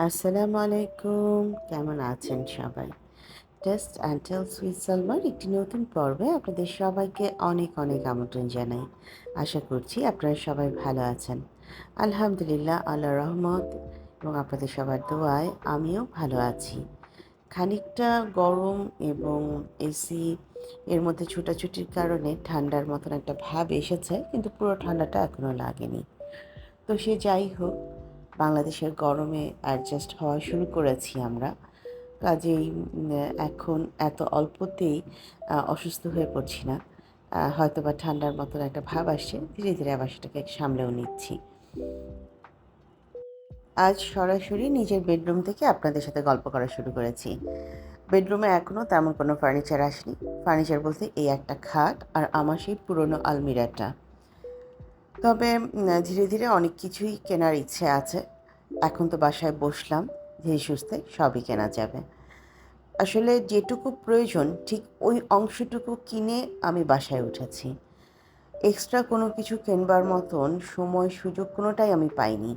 আসসালামু আলাইকুম। কেমন আছেন সবাই? টেস্ট অ্যান্ড টেল সুইট সালমার একটি নতুন পর্বে আপনাদের সবাইকে অনেক অনেক আমন্ত্রণ জানাই। আশা করছি আপনারা সবাই ভালো আছেন। আলহামদুলিল্লাহ আল্লাহ রহমত এবং আপনাদের সবার দোয়ায় আমিও ভালো আছি। খানিকটা গরম এবং এসি এর মধ্যে ছোটাছুটির কারণে ঠান্ডার মতন একটা ভাব এসেছে, কিন্তু পুরো ঠান্ডাটা এখনও লাগেনি। তো সে যাই হোক বাংলাদেশের গরমে অ্যাডজাস্ট হওয়া শুরু করেছি আমরা। কাজেই এখন এত অল্পতেই অসুস্থ হয়ে পড়ছি না। হয়তো বা ঠান্ডার মতন একটা ভাব আসছে, ধীরে ধীরে আবার সেটাকে সামলেও নিচ্ছি। আজ সরাসরি নিজের বেডরুম থেকে আপনাদের সাথে গল্প করা শুরু করেছি। বেডরুমে এখনও তেমন কোনো ফার্নিচার আসেনি। ফার্নিচার বলতে এই একটা খাট আর আমার সেই পুরনো আলমিরাটা। তবে ধীরে ধীরে অনেক কিছুই কেনার ইচ্ছে আছে। এখন তো বাসায় বসলাম ধীরে সুস্থে সবই কেনা যাবে। আসলে যেটুকু প্রয়োজন, ঠিক ওই অংশটুকু কিনে আমি বাসায় উঠেছি। এক্সট্রা কোনো কিছু কেনবার মতন সময় সুযোগ কোনোটাই আমি পাইনি।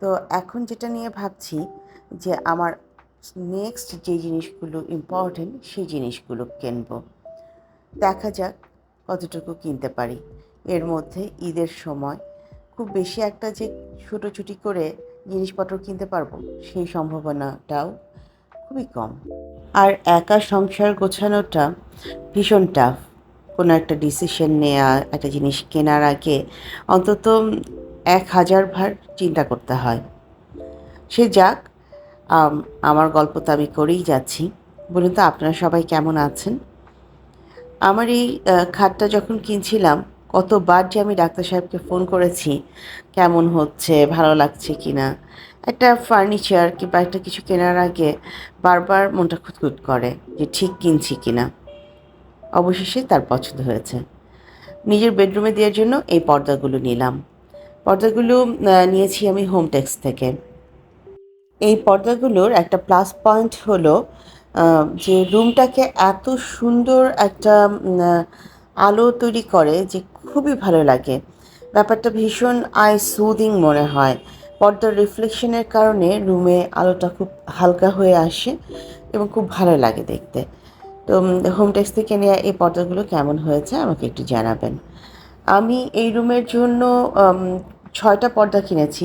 তো এখন যেটা নিয়ে ভাবছি, যে আমার নেক্সট যে জিনিসগুলো ইম্পর্টেন্ট সেই জিনিসগুলো কিনবো। দেখা যাক কতটুকু কিনতে পারি। এর মধ্যে ঈদের সময় খুব বেশি একটা যে ছোটোছুটি করে জিনিসপত্র কিনতে পারব, সেই সম্ভাবনাটাও খুবই কম। আর একা সংসার গোছানোটা ভীষণ টাফ কোনো একটা ডিসিশন নেওয়া একটা জিনিস কেনার আগে অন্তত এক হাজার ভার চিন্তা করতে হয়। সে যাক আমার গল্প তো আমি করেই যাচ্ছি। বলুন তো, আপনারা সবাই কেমন আছেন? আমার এই খাটটা যখন কিনছিলাম কতবার যে আমি ডাক্তার সাহেবকে ফোন করেছি, কেমন হচ্ছে, ভালো লাগছে কি না একটা ফার্নিচার কিংবা একটা কিছু কেনার আগে বারবার মনটা খুঁতখুত করে যে ঠিক কিনছি কি না অবশেষে তার পছন্দ হয়েছে। নিজের বেডরুমে দেওয়ার জন্য এই পর্দাগুলো নিলাম। পর্দাগুলো নিয়েছি আমি হোমটেক্স থেকে। এই পর্দাগুলোর একটা প্লাস পয়েন্ট হলো যে রুমটাকে এত সুন্দর একটা আলো তৈরি করে যে খুবই ভালো লাগে। ব্যাপারটা ভীষণ আই সুদিং মনে হয়। পর্দার রিফ্লেকশনের কারণে রুমে আলোটা খুব হালকা হয়ে আসে এবং খুব ভালো লাগে দেখতে। তো হোমটেক্স থেকে নেওয়া এই পর্দাগুলো কেমন হয়েছে আমাকে একটু জানাবেন। আমি এই রুমের জন্য ছয়টা পর্দা কিনেছি,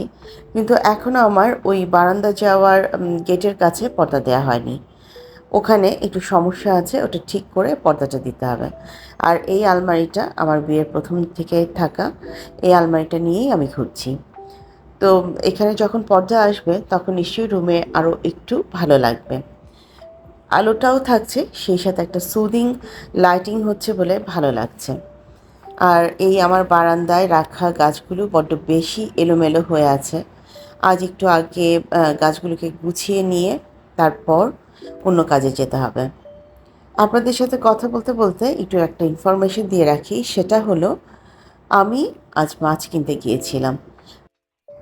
কিন্তু এখনও আমার ওই বারান্দা যাওয়ার গেটের কাছে পর্দা দেওয়া হয়নি। ওখানে একটু সমস্যা আছে, ওটা ঠিক করে পর্দাটা দিতে হবে। আর এই আলমারিটা আমার বিয়ের প্রথম থেকে থাকা এই আলমারিটা নিয়েই আমি ঘুরছি। তো এখানে যখন পর্দা আসবে, তখন নিশ্চয়ই রুমে আরও একটু ভালো লাগবে। আলোটাও থাকছে, সেই সাথে একটা সুদিং লাইটিং হচ্ছে বলে ভালো লাগছে। আর এই আমার বারান্দায় রাখা গাছগুলো বড্ড বেশি এলোমেলো হয়ে আছে। আজ একটু আগে গাছগুলোকে গুছিয়ে নিয়ে তারপর অন্য কাজে যেতে হবে। আপনাদের সাথে কথা বলতে বলতে একটু একটা ইনফরমেশন দিয়ে রাখি, সেটা হলো আমি আজ মাছ কিনতে গিয়েছিলাম।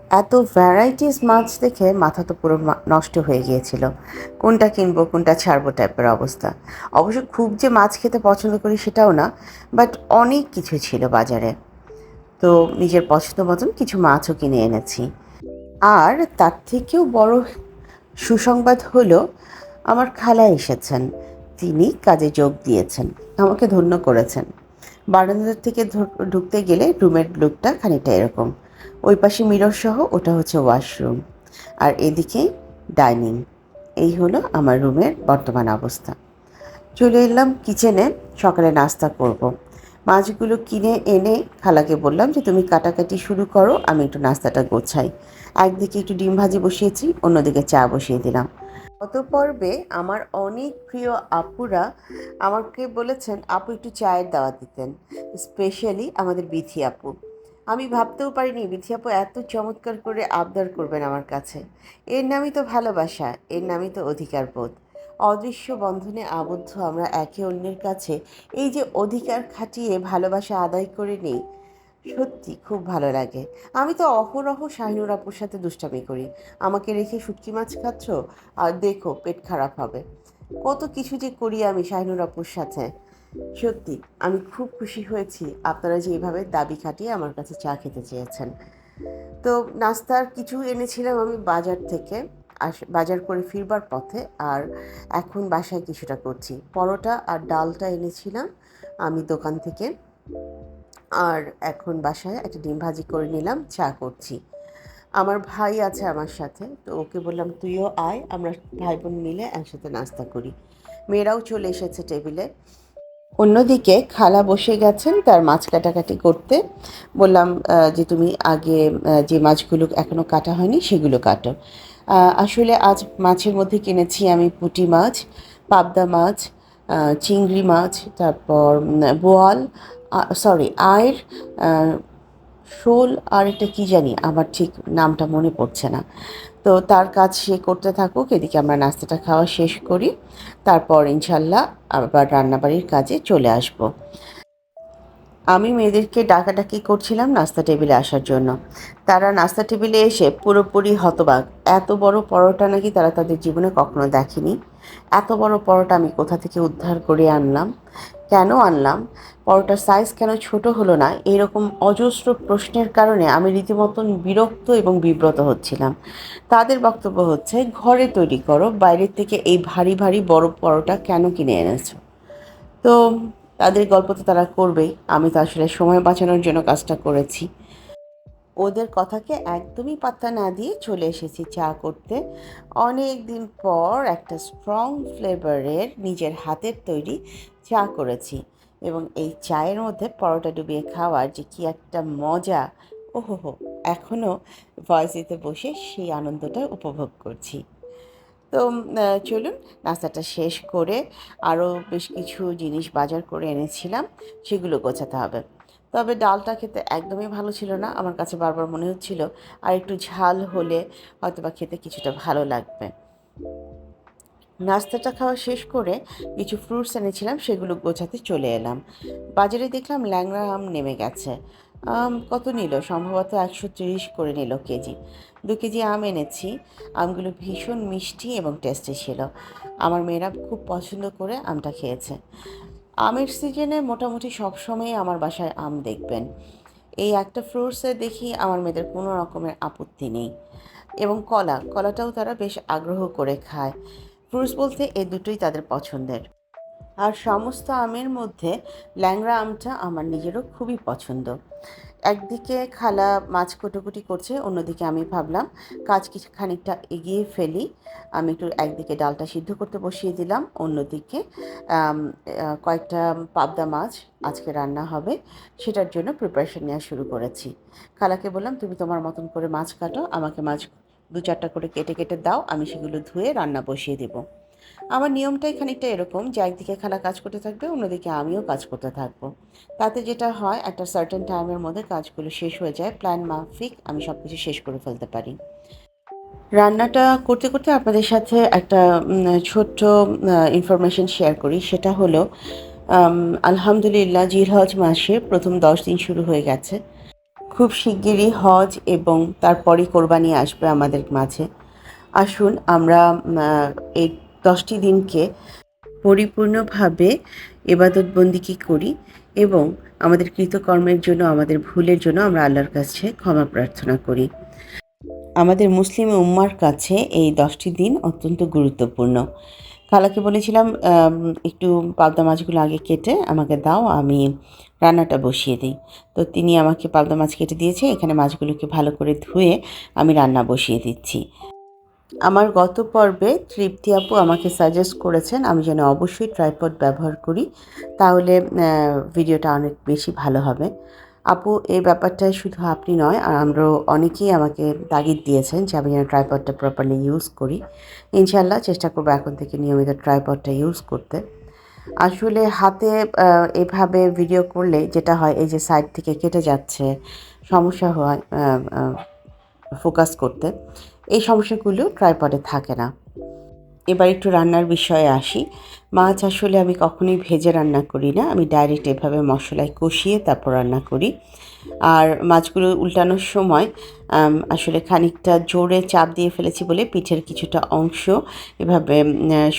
এত ভ্যারাইটিস মাছ দেখে মাথা তো পুরো নষ্ট হয়ে গিয়েছিল। কোনটা কিনবো, কোনটা ছাড়বো টাইপের অবস্থা। অবশ্য খুব যে মাছ খেতে পছন্দ করি সেটাও না বাট অনেক কিছু ছিল বাজারে। তো নিজের পছন্দ মতন কিছু মাছও কিনে এনেছি। আর তার থেকেও বড় সুসংবাদ হলো, আমার খালা এসেছেন। তিনি কাজে যোগ দিয়েছেন, আমাকে ধন্য করেছেন। বারান্দার থেকে ঢুকতে গেলে রুমের লুকটা খানিকটা এরকম। ওই পাশে মিরর সহ ওটা হচ্ছে ওয়াশরুম। আর এদিকে ডাইনিং। এই হলো আমার রুমের বর্তমান অবস্থা। চলে এলাম কিচেনে, সকালে নাস্তা করব। মাছগুলো কিনে এনে খালাকে বললাম যে, তুমি কাটাকাটি শুরু করো, আমি একটু নাস্তাটা গোছাই। একদিকে একটু ডিম ভাজি বসিয়েছি, অন্যদিকে চা বসিয়ে দিলাম। গত পর্বে আমার অনেক প্রিয় আপুরা আমাকে বলেছেন, আপু, একটু চায়ের দাওয়াত দিতেন, স্পেশালি আমাদের বিথি আপু। আমি ভাবতেও পারিনি, বিথি আপু এত চমৎকার করে আবদার করবেন আমার কাছে। এর নামই তো ভালোবাসা, এর নামই তো অধিকার বোধ। অদৃশ্য বন্ধনে আবদ্ধ আমরা একে অন্যের কাছে এই যে অধিকার খাটিয়ে ভালোবাসা আদায় করে নেই সত্যি খুব ভালো লাগে। আমি তো অহরহ শাহিনুর আপুর সাথে দুষ্টামি করি। আমাকে রেখে শুটকি মাছ খাচ্ছ? আর দেখো, পেট খারাপ হবে। কত কিছু যে করি আমি শাহিনুর আপুর সাথে। সত্যি, আমি খুব খুশি হয়েছি আপনারা যে এইভাবে দাবি খাটিয়ে আমার কাছে চা খেতে চেয়েছেন। তো নাস্তার কিছু এনেছিলাম আমি বাজার থেকে। আস, বাজার করে ফিরবার পথে আর এখন বাসায় কিছুটা করছি। পরোটা আর ডালটা এনেছিলাম আমি দোকান থেকে। আর এখন বাসায় একটা ডিম ভাজি করে নিলাম, চা করছি। আমার ভাই আছে আমার সাথে, তো ওকে বললাম, তুইও আয়, আমরা ভাই বোন মিলে একসাথে নাস্তা করি। মেয়েরাও চলে এসেছে টেবিলে। অন্যদিকে খালা বসে গেছেন তার মাছ কাটাকাটি করতে। বললাম যে তুমি আগে যে মাছগুলো এখনও কাটা হয়নি, সেগুলো কাটো। আসলে আজ মাছের মধ্যে কিনেছি আমি পুঁটি মাছ, পাবদা মাছ চিংড়ি মাছ, তারপর বোয়াল সরি আয়ের শোল আর একটা কী জানি, আমার ঠিক নামটা মনে পড়ছে না। তো তার কাজ সে করতে থাকুক, এদিকে আমরা নাস্তাটা খাওয়া শেষ করি। তারপর ইনশাল্লাহ আবার রান্নাবাড়ির কাজে চলে আসব। আমি মেয়েদেরকে ডাকাডাকি করছিলাম নাস্তা টেবিলে আসার জন্য। তারা নাস্তা টেবিলে এসে পুরোপুরি হতবাক। এত বড় পরোটা নাকি তারা তাদের জীবনে কখনো দেখেনি। এত বড় পরোটা আমি কোথা থেকে উদ্ধার করে আনলাম? কেন আনলাম? পরোটার সাইজ কেন ছোট হলো না? এরকম অজস্র প্রশ্নের কারণে আমি রীতিমতন বিরক্ত এবং বিব্রত হচ্ছিলাম। তাদের বক্তব্য হচ্ছে, ঘরে তৈরি করো, বাইরের থেকে এই ভারী ভারী বড় পরোটা কেন কিনে এনেছো? তো তাদের গল্প তো তারা করবেই। আমি তো আসলে সময় বাঁচানোর জন্য কাজটা করেছি। ওদের কথাকে একদমই পাত্তা না দিয়ে চলে এসেছি চা করতে। অনেক দিন পর একটা স্ট্রং ফ্লেভারের নিজের হাতের তৈরি চা করেছি। এবং এই চায়ের মধ্যে পরোটা ডুবিয়ে খাওয়ার যে কি একটা মজা ওহো হো এখনও ভয়েস দিতে বসে সেই আনন্দটা উপভোগ করছি। তো চলুন নাস্তাটা শেষ করে আরও বেশ কিছু জিনিস বাজার করে এনেছিলাম, সেগুলো গোছাতে হবে। তবে ডালটা খেতে একদমই ভালো ছিল না, আমার কাছে বারবার মনে হচ্ছিল, আর একটু ঝাল হলে হয়তো বা খেতে কিছুটা ভালো লাগবে। নাস্তাটা খাওয়া শেষ করে কিছু ফ্রুটস এনেছিলাম, সেগুলো গোছাতে চলে এলাম। বাজারে দেখলাম ল্যাংড়া আম নেমে গেছে। আম কত নিল? সম্ভবত একশো তিরিশ করে নিল কেজি। দু কেজি আম এনেছি। আমগুলো ভীষণ মিষ্টি এবং টেস্টি ছিল। আমার মেয়েরা খুব পছন্দ করে আমটা খেয়েছে। আমের সিজনে মোটামুটি সবসময় আমার বাসায় আম দেখবেন। এই একটা ফ্রুটসে দেখি আমার মেয়েদের কোনো রকমের আপত্তি নেই। এবং কলা, কলাটাও তারা বেশ আগ্রহ করে খায়। ফ্রুটস বলতে এই দুটোই তাদের পছন্দের। আর সমস্ত আমের মধ্যে ল্যাংড়া আমটা আমার নিজেরও খুবই পছন্দ। একদিকে খালা মাছ কুটোকুটি করছে, অন্যদিকে আমি ভাবলাম কাজ কিছু খানিকটা এগিয়ে ফেলি। আমি একটু একদিকে ডালটা সিদ্ধ করতে বসিয়ে দিলাম, অন্যদিকে কয়েকটা পাবদা মাছ আজকে রান্না হবে, সেটার জন্য প্রিপারেশন নেওয়া শুরু করেছি। খালাকে বললাম, তুমি তোমার মতন করে মাছ কাটো, আমাকে মাছ দু চারটা করে কেটে কেটে দাও, আমি সেগুলো ধুয়ে রান্না বসিয়ে দেবো। আমার নিয়মটাই খানিকটা এরকম যে একদিকে খালা কাজ করতে থাকবে, অন্যদিকে আমিও কাজ করতে থাকব। তাতে যেটা হয়, একটা সার্টেন টাইমের মধ্যে কাজগুলো শেষ হয়ে যায় প্ল্যান মাফিক আমি সব কিছু শেষ করে ফেলতে পারি। রান্নাটা করতে করতে আপনাদের সাথে একটা ছোট্ট ইনফরমেশন শেয়ার করি। সেটা হলো আলহামদুলিল্লাহ জিরহজ মাসে প্রথম দশ দিন শুরু হয়ে গেছে। খুব শিগগিরই হজ এবং তারপরই কোরবানি আসবে আমাদের মাঝে। আসুন আমরা এই দশটি দিনকে পরিপূর্ণভাবে এবাদতবন্দিকি করি এবং আমাদের কৃতকর্মের জন্য, আমাদের ভুলের জন্য আমরা আল্লাহর কাছে ক্ষমা প্রার্থনা করি। আমাদের মুসলিম উম্মার কাছে এই দশটি দিন অত্যন্ত গুরুত্বপূর্ণ। কালাকে বলেছিলাম একটু পাবদা মাছগুলো আগে কেটে আমাকে দাও, আমি রান্নাটা বসিয়ে দিই। তো তিনি আমাকে পাবদা মাছ কেটে দিয়েছে, এখানে মাছগুলোকে ভালো করে ধুয়ে আমি রান্না বসিয়ে দিচ্ছি। আমার গত পর্বে তৃপ্তি আপু আমাকে সাজেস্ট করেছেন আমি যেন অবশ্যই ট্রাইপড ব্যবহার করি, তাহলে ভিডিওটা অনেক বেশি ভালো হবে। আপু, এই ব্যাপারটায় শুধু আপনি নয়, আর আমরা অনেকেই আমাকে তাগিদ দিয়েছেন যে আমি যেন ট্রাইপডটা প্রপারলি ইউজ করি। ইনশাল্লাহ চেষ্টা করব এখন থেকে নিয়মিত ট্রাইপডটা ইউজ করতে। আসলে হাতে এভাবে ভিডিও করলে যেটা হয়, এই যে সাইড থেকে কেটে যাচ্ছে, সমস্যা হয় ফোকাস করতে, এই সমস্যাগুলো ট্রাইপডে থাকে না। এবার একটু রান্নার বিষয়ে আসি। মাছ আসলে আমি কখনোই ভেজে রান্না করি না, আমি ডাইরেক্ট এভাবে মশলায় কষিয়ে তারপর রান্না করি। আর মাছগুলো উল্টানোর সময় আসলে খানিকটা জোরে চাপ দিয়ে ফেলেছি বলে পিঠের কিছুটা অংশ এভাবে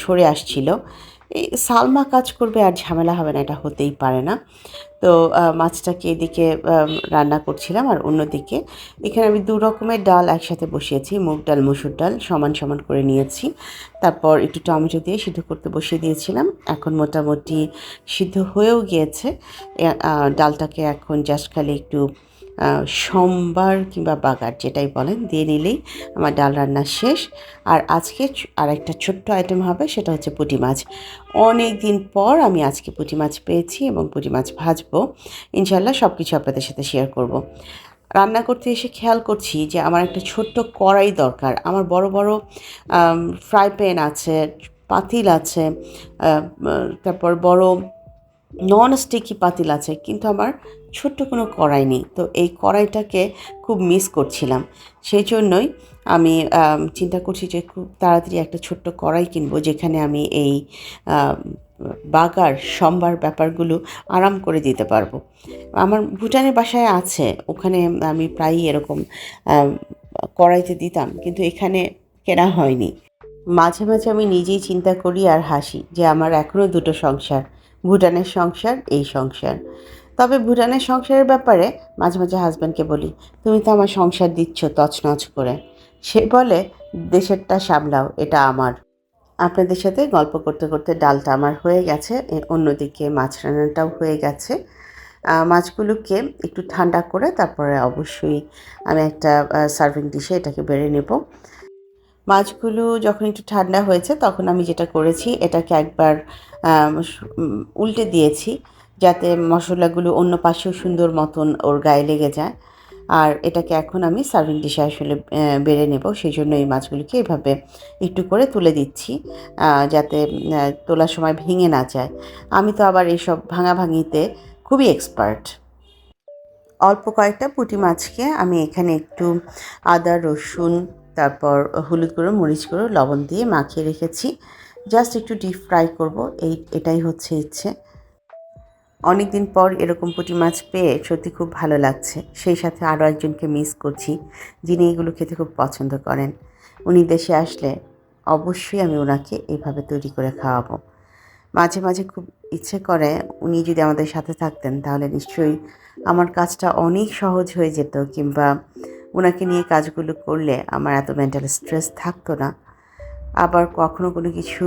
সরে আসছিল। এই সালমা কাজ করবে আর ঝামেলা হবে না, এটা হতেই পারে না। তো মাছটাকে এদিকে রান্না করছিলাম আর অন্যদিকে এখানে আমি দু রকমের ডাল একসাথে বসিয়েছি, মুগ ডাল, মসুর ডাল সমান সমান করে নিয়েছি। তারপর একটু টমেটো দিয়ে সিদ্ধ করতে বসিয়ে দিয়েছিলাম। এখন মোটামুটি সিদ্ধ হয়েও গিয়েছে। ডালটাকে এখন জাস্ট খালি একটু সম্বার কিংবা বাগার যেটাই বলেন, দিয়ে নিলেই আমার ডাল রান্না শেষ। আর আজকে আর একটা ছোট্ট আইটেম হবে, সেটা হচ্ছে পুঁটি মাছ। অনেক দিন পর আমি আজকে পুঁটি মাছ পেয়েছি এবং পুঁটি মাছ ভাজবো। ইনশাল্লাহ সব কিছু আপনাদের সাথে শেয়ার করব। রান্না করতে এসে খেয়াল করছি যে আমার একটা ছোট্ট কড়াই দরকার। আমার বড় বড় ফ্রাই প্যান আছে, পাতিল আছে তারপর বড় নন স্টিকি পাতিল আছে, কিন্তু আমার ছোট্ট কোনো কড়াই নেই। তো এই কড়াইটাকে খুব মিস করছিলাম। সেই জন্যই আমি চিন্তা করছি যে খুব তাড়াতাড়ি একটা ছোট্ট কড়াই কিনবো, যেখানে আমি এই বাগার সম্বার ব্যাপারগুলো আরাম করে দিতে পারব। আমার ভুটানের বাসায় আছে, ওখানে আমি প্রায়ই এরকম কড়াইতে দিতাম, কিন্তু এখানে কেনা হয়নি। মাঝে মাঝে আমি নিজেই চিন্তা করি আর হাসি যে আমার এখনও দুটো সংসার। ভুটানের সংসার, এই সংসার। তবে ভুটানের সংসারের ব্যাপারে মাঝে মাঝে হাজব্যান্ডকে বলি, তুমি তো আমার সংসার দিচ্ছ তছনছ করে। সে বলে, দেশেরটা সামলাও, এটা আমার। আপনাদের সাথে গল্প করতে করতে ডালটা আমার হয়ে গেছে অন্যদিকে মাছ রান্নাটাও হয়ে গেছে। মাছগুলোকে একটু ঠান্ডা করে তারপরে অবশ্যই আমি একটা সার্ভিং ডিশে এটাকে বেড়ে নেব। মাছগুলো যখন একটু ঠান্ডা হয়েছে, তখন আমি যেটা করেছি, এটাকে একবার উল্টে দিয়েছি যাতে মশলাগুলো অন্য পাশেও সুন্দর মতন ওর গায়ে লেগে যায়। আর এটাকে এখন আমি সার্ভিং ডিশে আসলে বেড়ে নেব। সেই জন্য এই মাছগুলিকে এভাবে একটু করে তুলে দিচ্ছি যাতে তোলার সময় ভেঙে না যায়। আমি তো আবার এইসব ভাঙাভাঙিতে খুবই এক্সপার্ট অল্প কয়েকটা পুঁটি মাছকে আমি এখানে একটু আদা, রসুন তারপর হলুদ গুঁড়ো, মরিচ গুঁড়ো, লবণ দিয়ে মাখিয়ে রেখেছি। জাস্ট একটু ডিপ ফ্রাই করব, এই, এটাই হচ্ছে ইচ্ছে। অনেক দিন পর এরকম পুঁটি মাছ পেয়ে সত্যি খুব ভালো লাগছে। সেই সাথে আরও একজনকে মিস করছি, যিনি এগুলো খেতে খুব পছন্দ করেন। উনি দেশে আসলে অবশ্যই আমি ওনাকে এইভাবে তৈরি করে খাওয়াবো। মাঝে মাঝে খুব ইচ্ছে করে উনি যদি আমাদের সাথে থাকতেন, তাহলে নিশ্চয়ই আমার কাজটা অনেক সহজ হয়ে যেত, কিংবা ওনাকে নিয়ে কাজগুলো করলে আমার এত মেন্টাল স্ট্রেস থাকতো না। আবার কখনো কোনো কিছু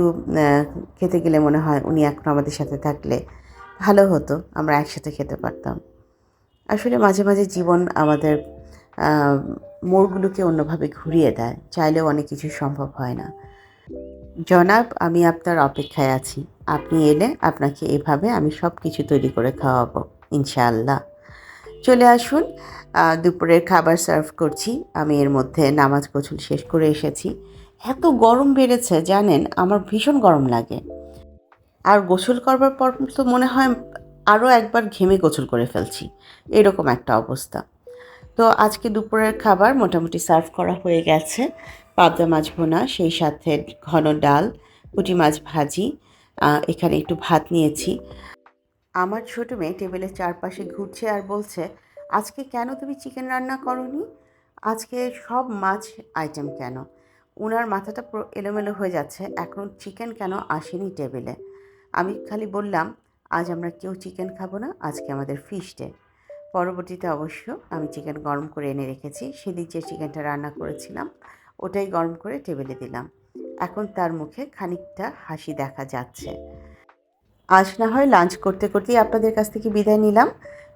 খেতে গেলে মনে হয় উনি এখন আমাদের সাথে থাকলে ভালো হতো, আমরা একসাথে খেতে পারতাম। আসলে মাঝে মাঝে জীবন আমাদের মোড়গুলোকে অন্যভাবে ঘুরিয়ে দেয়, চাইলেও অনেক কিছু সম্ভব হয় না। জনাব, আমি আপনার অপেক্ষায় আছি। আপনি এলে আপনাকে এভাবে আমি সব কিছু তৈরি করে খাওয়াবো, ইনশাআল্লাহ। চলে আসুন দুপুরের খাবার সার্ভ করছি। আমি এর মধ্যে নামাজ গোছল শেষ করে এসেছি। এত গরম বেড়েছে, জানেন, আমার ভীষণ গরম লাগে। আর গোসল করবার পর তো মনে হয় আরও একবার ঘেমে গোসল করে ফেলছি। এরকম একটা অবস্থা। তো আজকে দুপুরের খাবার মোটামুটি সার্ভ করা হয়ে গেছে। পাবদা মাছ ভোনা, সেই সাথে ঘন ডাল, পুঁটি মাছ ভাজি এখানে একটু ভাত নিয়েছি। আমার ছোট মেয়ে টেবিলের চারপাশে ঘুরছে আর বলছে আজকে কেন তুমি চিকেন রান্না করনি? আজকে সব মাছ আইটেম কেন? ওনার মাথাটা এলোমেলো হয়ে যাচ্ছে। এখন চিকেন কেন আসেনি টেবিলে আমি খালি বললাম, আজ আমরা কেউ চিকেন খাব না, আজকে আমাদের ফিশ ডে পরবর্তীতে অবশ্য আমি চিকেন গরম করে এনে রেখেছি। সেদিন যে চিকেনটা রান্না করেছিলাম, ওটাই গরম করে টেবিলে দিলাম। এখন তার মুখে খানিকটা হাসি দেখা যাচ্ছে। আজ না হয় লাঞ্চ করতে করতেই আপনাদের কাছ থেকে বিদায় নিলাম।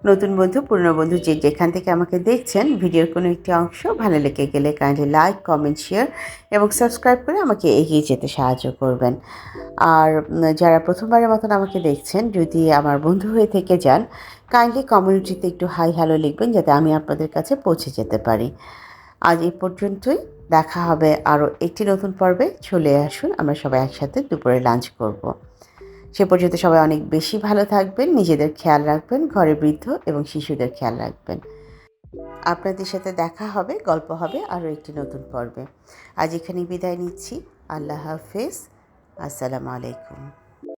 নতুন বন্ধু, পুরনো বন্ধু যে যেখান থেকে আমাকে দেখছেন, ভিডিওর কোনো একটি অংশ ভালো লেগে গেলে কাইন্ডলি লাইক কমেন্ট শেয়ার এবং সাবস্ক্রাইব করে আমাকে এগিয়ে যেতে সাহায্য করবেন। আর যারা প্রথমবারের মতন আমাকে দেখছেন, যদি আমার বন্ধু হয়ে থেকে যান কাইন্ডলি কমিউনিটিতে একটু হাই হ্যালো লিখবেন যাতে আমি আপনাদের কাছে পৌঁছে যেতে পারি। আজ এই পর্যন্তই। দেখা হবে আরও একটি নতুন পর্বে। চলে আসুন, আমরা সবাই একসাথে দুপুরে লাঞ্চ করব। সে পর্যন্ত সবাই অনেক বেশি ভালো থাকবেন, নিজেদের খেয়াল রাখবেন, ঘরে বৃদ্ধ এবং শিশুদের খেয়াল রাখবেন। আপনাদের সাথে দেখা হবে, গল্প হবে আরও একটি নতুন পর্বে। আজ এখানে বিদায় নিচ্ছি। আল্লাহ হাফেজ। আসসালামু আলাইকুম।